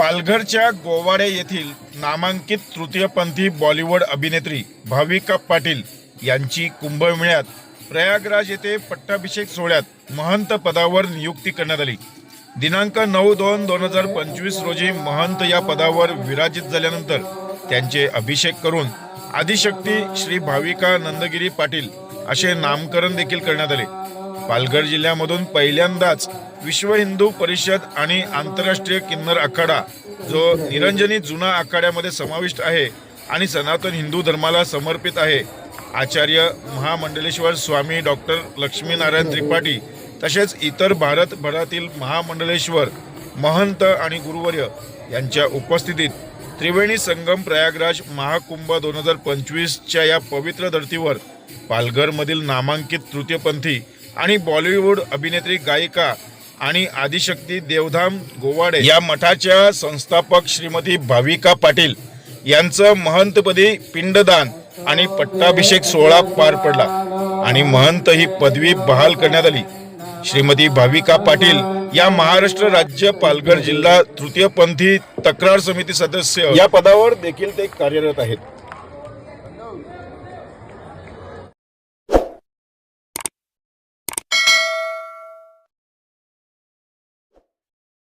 पालघरच्या गोवाडे येथील नामांकित तृतीयपंथी बॉलिवूड अभिनेत्री भाविका पाटील यांची कुंभमेळ्यात प्रयागराज येथे पट्टाभिषेक सोहळ्यात महंत पदावर नियुक्ती करण्यात आली. दिनांक नऊ दोन दोन हजार पंचवीस रोजी महंत या पदावर विराजित झाल्यानंतर त्यांचे अभिषेक करून आदिशक्ती श्री भाविका नंदगिरी पाटील असे नामकरण देखील करण्यात आले. पालघर जिल्ह्यामधून पहिल्यांदाच विश्व हिंदू परिषद आणि आंतरराष्ट्रीय किन्नर आखाडा जो निरंजनी जुना आखाड्यामध्ये समाविष्ट आहे आणि सनातन हिंदू धर्माला समर्पित आहे. आचार्य महामंडलेश्वर स्वामी डॉक्टर लक्ष्मीनारायण त्रिपाठी तसेच इतर भारतभरातील महामंडलेश्वर महंत आणि गुरुवर्य यांच्या उपस्थितीत त्रिवेणी संगम प्रयागराज महाकुंभ दोन हजार पंचवीसच्या या पवित्र धर्तीवर पालघरमधील नामांकित तृतीयपंथी आणि बॉलिवूड अभिनेत्री गायिका आणि आदिशक्ती देवधाम गोवाडे या मठाच्या संस्थापक श्रीमती भाविका पाटील यांचं महंतपदी पिंडदान आणि पट्टाभिषेक सोहळा पार पडला. आणि महंत ही पदवी बहाल करण्यात आली. श्रीमती भाविका पाटील या महाराष्ट्र राज्य पालघर जिल्हा तृतीयपंथी तक्रार समिती सदस्य या पदावर देखील ते कार्यरत आहेत.